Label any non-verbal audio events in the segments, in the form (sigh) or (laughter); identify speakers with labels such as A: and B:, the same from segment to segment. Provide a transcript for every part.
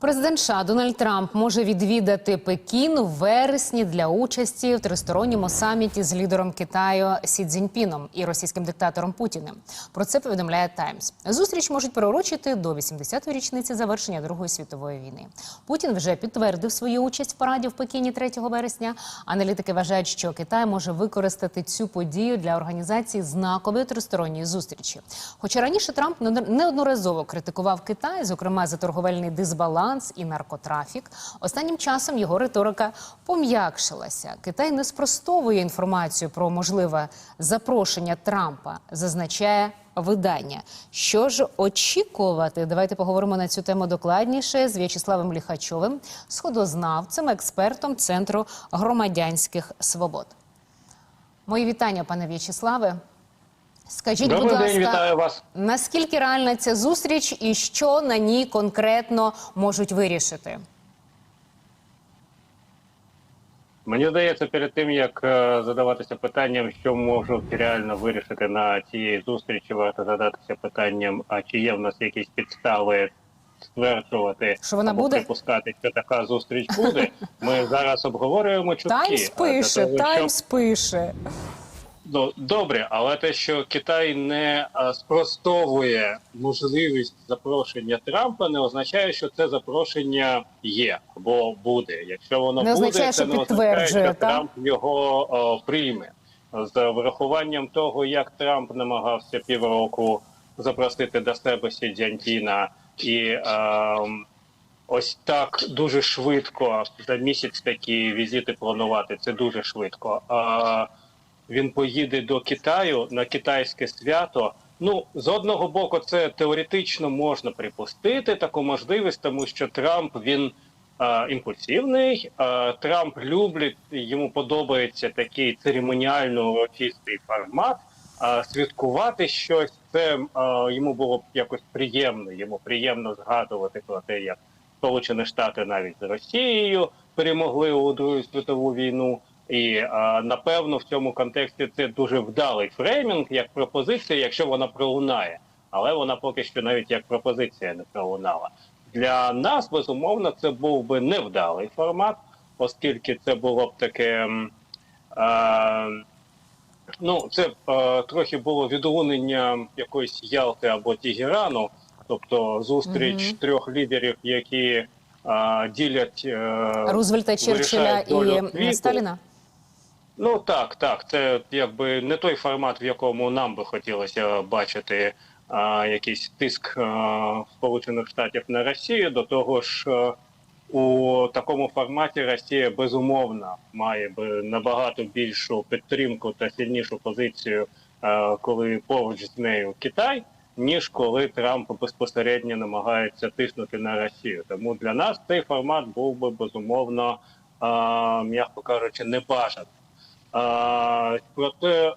A: Президент США Дональд Трамп може відвідати Пекін у вересні для участі в тристоронньому саміті з лідером Китаю Сі Цзіньпіном і російським диктатором Путіним. Про це повідомляє Таймс. Зустріч можуть пророчити до 80-ї річниці завершення Другої світової війни. Путін вже підтвердив свою участь в параді в Пекіні 3 вересня. Аналітики вважають, що Китай може використати цю подію для організації знакової тристоронньої зустрічі. Хоча раніше Трамп неодноразово критикував Китай, зокрема за торговельний дисбаланс і наркотрафік. Останнім часом його риторика пом'якшилася. Китай не спростовує інформацію про можливе запрошення Трампа, зазначає видання. Що ж очікувати? Давайте поговоримо на цю тему докладніше з В'ячеславом Ліхачовим, сходознавцем, експертом Центру громадянських свобод. Мої вітання, пане В'ячеславе. Скажіть,
B: Добрий
A: будь
B: день,
A: ласка,
B: вітаю вас.
A: наскільки реальна ця зустріч і що на ній конкретно можуть вирішити?
B: Мені здається, перед тим як е, задаватися питанням, що можуть реально вирішити на цій зустрічі, варто задатися питанням, а чи є в нас якісь підстави стверджувати
A: Що вона
B: або
A: буде?
B: припускати, що така зустріч буде. (laughs) Ми зараз обговорюємо чутки.
A: Таймс пише, Таймс пише.
B: Ну, добре, але те, що Китай не спростовує можливість запрошення Трампа, не означає, що це запрошення є або буде. Якщо воно
A: Не
B: буде,
A: означає,
B: це не означає, що? Трамп його о, прийме з врахуванням того, як Трамп намагався півроку запросити до себе Сі Цзяньпіна і. ем, Ось так дуже швидко за місяць такі візити планувати. Це дуже швидко. А він поїде до Китаю на китайське свято. Ну, з одного боку, це теоретично можна припустити таку можливість, тому що Трамп він а, імпульсивний. А, Трамп любить, йому подобається такий церемоніально урочистий формат. А святкувати щось це а, йому було б якось приємно. Йому приємно згадувати про те, як Сполучені Штати навіть з Росією перемогли у Другу світову війну. І напевно в цьому контексті це дуже вдалий фреймінг як пропозиція, якщо вона пролунає. Але вона поки що навіть як пропозиція не пролунала. Для нас безумовно це був би невдалий формат, оскільки це було б таке. А, Ну, це е, трохи було відлунення якоїсь Ялти або Тігерану, тобто зустріч
A: Мгм.
B: трьох лідерів, які е, ділять е,
A: Рузвельта, Черчилля і
B: світу.
A: Сталіна?
B: Ну так, так. Це якби не той формат, в якому нам би хотілося бачити а, якийсь тиск а, Сполучених Штатів на Росію. До того ж, а, у такому форматі Росія безумовно має би набагато більшу підтримку та сильнішу позицію, а, коли поруч з нею Китай. Ніж коли Трамп безпосередньо намагається тиснути на Росію, тому для нас цей формат був би безумовно, а, м'яко кажучи, небажаний. Проте,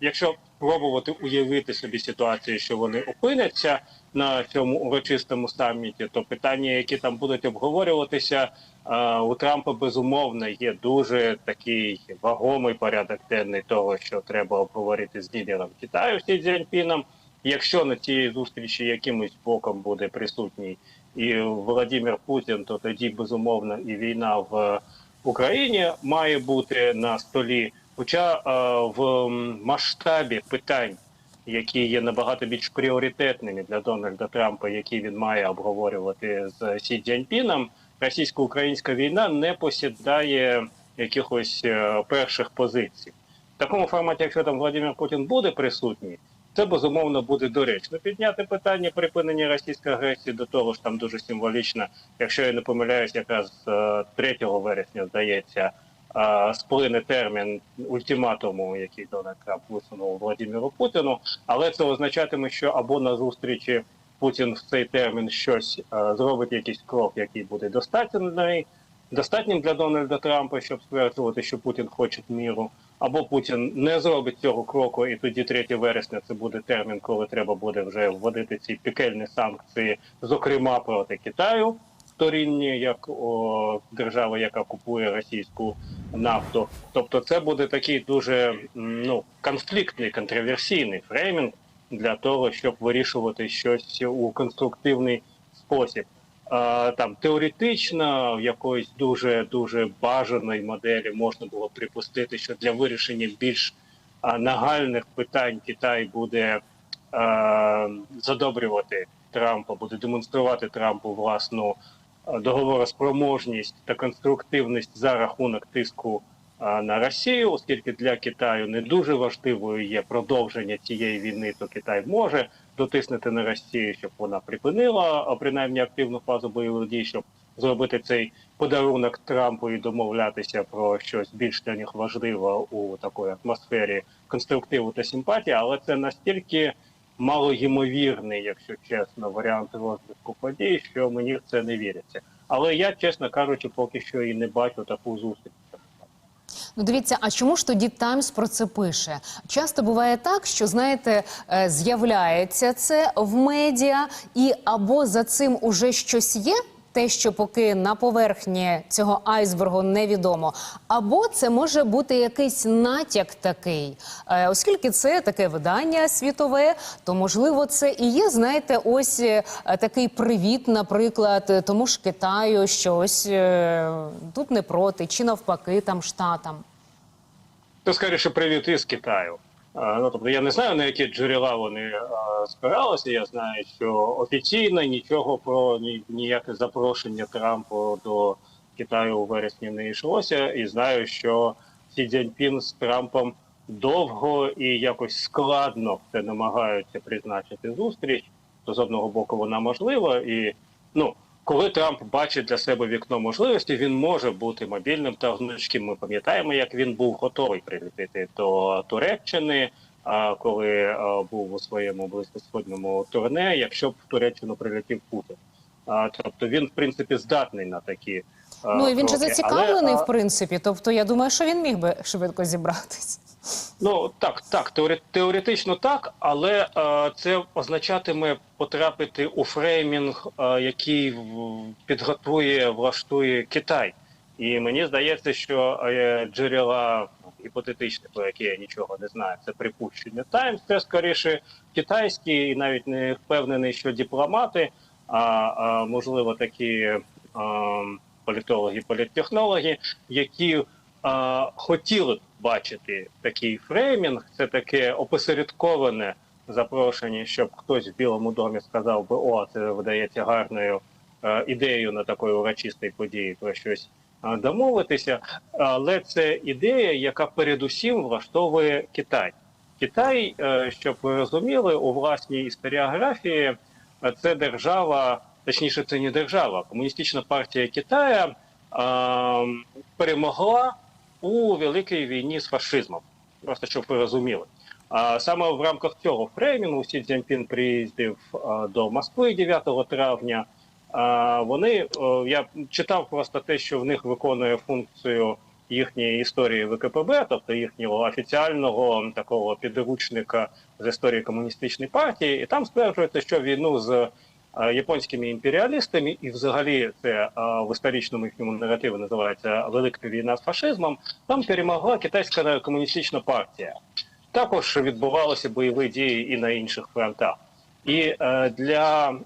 B: якщо пробувати уявити собі ситуацію, що вони опиняться на цьому урочистому саміті, то питання, які там будуть обговорюватися, у Трампа безумовно є дуже такий вагомий порядок денний того, що треба обговорити з лідером Китаю Сі Цзіньпіном. Якщо на цій зустрічі якимось боком буде присутній і Володимир Путін, то тоді безумовно і війна в Україні має бути на столі. Хоча е, в масштабі питань, які є набагато більш пріоритетними для Дональда Трампа, які він має обговорювати з Сі Цзіньпіном, російсько-українська війна не посідає якихось е, перших позицій. В такому форматі, якщо там Владимир Путін буде присутній, це безумовно буде доречно. Підняти питання припинення російської агресії до того ж там дуже символічно, якщо я не помиляюсь, якраз е, 3 вересня здається. е, Сплине термін ультиматуму, який Дональд Трамп висунув Владимиру Путіну, але це означатиме, що або на зустрічі Путін в цей термін щось е, зробить якийсь крок, який буде достатньо достатнім для Дональда Трампа, щоб стверджувати, що Путін хоче міру, або Путін не зробить цього кроку, і тоді 3 вересня це буде термін, коли треба буде вже вводити ці пекельні санкції, зокрема проти Китаю. Вторинні, як о, держава, яка купує російську нафту, тобто це буде такий дуже ну конфліктний, контроверсійний фреймінг для того, щоб вирішувати щось у конструктивний спосіб. Там теоретично в якоїсь дуже дуже бажаної моделі можна було припустити, що для вирішення більш нагальних питань Китай буде задобрювати Трампа, буде демонструвати Трампу власну договороспроможність та конструктивність за рахунок тиску на Росію, оскільки для Китаю не дуже важливою є продовження цієї війни, то Китай може дотиснути на Росію, щоб вона припинила принаймні активну фазу бойових дій, щоб зробити цей подарунок Трампу і домовлятися про щось більш для них важливе у такої атмосфері конструктиву та симпатії, але це настільки малоймовірний, якщо чесно, варіант розвитку подій, що мені в це не віриться. Але я, чесно кажучи, поки що і не бачу таку зустріч.
A: Ну, дивіться, а чому ж тоді Таймс про це пише? Часто буває так, що знаєте, е, з'являється це в медіа, і або за цим уже щось є. Те, що поки на поверхні цього айсбергу невідомо, або це може бути якийсь натяк такий, Е, оскільки це таке видання світове, то можливо це і є, знаєте, ось е, такий привіт, наприклад, тому ж Китаю, що ось е, тут не проти, чи навпаки, там штатам.
B: То скоріше привіт із Китаю. Ну тобто я не знаю на які джерела вони а, спиралися. Я знаю, що офіційно нічого про ні, ніяке запрошення Трампу до Китаю у вересні не йшлося, і знаю, що Сі Цзіньпін з Трампом довго і якось складно це намагаються призначити зустріч. То з одного боку вона можлива, і ну коли Трамп бачить для себе вікно можливості, він може бути мобільним та гнучким. Ми пам'ятаємо, як він був готовий прилетіти до Туреччини, а коли був у своєму близькосходному турне, якщо б в Туреччину прилетів Путін. А, тобто він, в принципі, здатний на такі.
A: Ну і він же зацікавлений,
B: Але,
A: в принципі. Тобто, я думаю, що він міг би швидко зібратись.
B: Ну так, так, теоре- теоретично так, але е, це означатиме потрапити у фреймінг, е, який підготує, влаштує Китай. І мені здається, що е, джерела гіпотетичні, про які я нічого не знаю, це припущення Таймс. Це скоріше китайські, і навіть не впевнений, що дипломати, а, а можливо такі е, політологи, політтехнологи, які а, хотіли б бачити такий фреймінг, це таке опосередковане запрошення, щоб хтось в Білому домі сказав би, о, це видається гарною е, ідеєю на такої урочистої події про щось е, домовитися. Але це ідея, яка передусім влаштовує Китай. Китай, е, щоб ви розуміли, у власній історіографії е, це держава, точніше, це не держава. Комуністична партія Китая е, перемогла у великій війні з фашизмом. Просто щоб ви розуміли. А саме в рамках цього фреймінгу Сі Цзіньпін приїздив а, до Москви 9 травня. А, вони о, я читав просто те, що в них виконує функцію їхньої історії ВКПБ, тобто їхнього офіціального такого підручника з історії комуністичної партії, і там стверджується, що війну з е, японськими імперіалістами, і взагалі це е, в історичному їхньому наративі називається Велика війна з фашизмом. Там перемогла китайська комуністична партія. Також відбувалися бойові дії і на інших фронтах. І е, для е,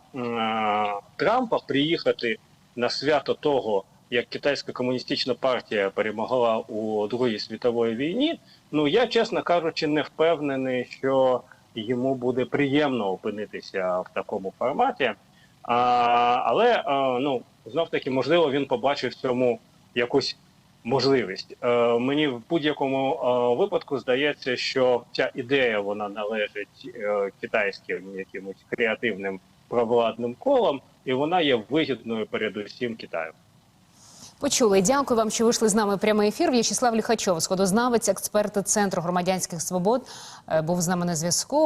B: Трампа приїхати на свято того, як китайська комуністична партія перемогла у Другій світовій війні. Ну я, чесно кажучи, не впевнений, що йому буде приємно опинитися в такому форматі. А, але а, ну знов таки, можливо, він побачив в цьому якусь можливість. Е, мені в будь-якому е, випадку здається, що ця ідея вона належить е, китайським якимось креативним провладним колам, і вона є вигідною передусім Китаю.
A: Почули. Дякую вам, що вийшли з нами в прямий ефір. В'ячеслав Ліхачов, сходознавець, експерт Центру громадянських свобод, був з нами на зв'язку.